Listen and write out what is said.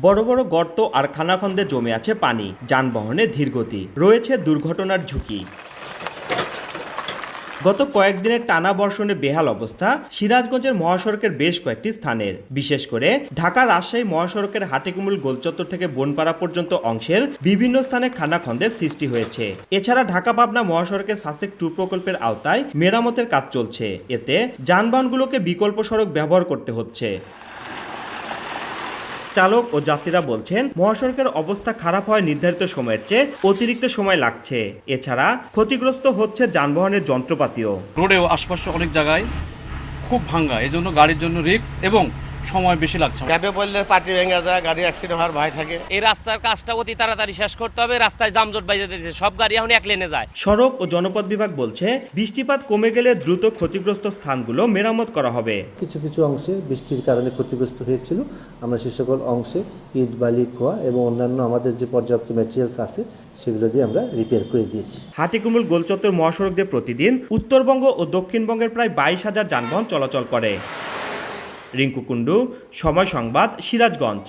বড় বড় গর্ত আর খানাখন্দে জমে আছে পানি যানবাহনে ধীরগতি। রয়েছে দুর্ঘটনার ঝুঁকি। গত কয়েকদিনের টানা বর্ষণে বেহাল অবস্থা সিরাজগঞ্জের মহাসড়কের বেশ কয়েকটি স্থানের। বিশেষ করে ঢাকা রাজশাহী মহাসড়কের হাটিকুমুল গোলচত্বর থেকে বনপাড়া পর্যন্ত অংশের বিভিন্ন স্থানে খানাখন্দের সৃষ্টি হয়েছে। এছাড়া ঢাকা পাবনা মহাসড়কের সাসেক টু প্রকল্পের আওতায় মেরামতের কাজ চলছে। এতে যানবাহনগুলোকে বিকল্প সড়ক ব্যবহার করতে হচ্ছে। চালক ও যাত্রীরা বলছেন, মহাসড়কের অবস্থা খারাপ হয় নির্ধারিত সময়ের চেয়ে অতিরিক্ত সময় লাগছে। এছাড়া ক্ষতিগ্রস্ত হচ্ছে যানবাহনের যন্ত্রপাতিও। রোডেও আশপাশে অনেক জায়গায় খুব ভাঙ্গা। এজন্য জন্য গাড়ির জন্য রিস্ক এবং সময় বেশি লাগছে গ্যাপে পড়লে পাটি ভেঙে যায় গাড়ি অ্যাক্সিডেন্ট হওয়ার ভয় থাকে। এই রাস্তার কাজটা অতি তাড়াতাড়ি শেষ করতে হবে রাস্তায় জামজট বাইজে দিয়েছে সব গাড়ি এখন এক লেনে যায়। সড়ক ও জনপথ বিভাগ বলছে বৃষ্টিপাত কমে গেলে দ্রুত ক্ষতিগ্রস্ত স্থানগুলো মেরামত করা হবে। কিছু কিছু অংশে বৃষ্টির কারণে ক্ষতিগ্রস্ত হয়েছিল। আমরা সে সকল অংশে ইট বালি খোয়া এবং অন্যান্য আমাদের যে পর্যাপ্ত ম্যাটেরিয়ালস আছে সেগুলো দিয়ে আমরা রিপেয়ার করে দিয়েছি। হাটিকুমুল গোলচত্বর মহাসড়ক দিয়ে প্রতিদিন উত্তরবঙ্গ ও দক্ষিণবঙ্গের প্রায় বাইশ হাজার যানবাহন চলাচল করে। রিঙ্কু কুণ্ডু সময় সংবাদ সিরাজগঞ্জ।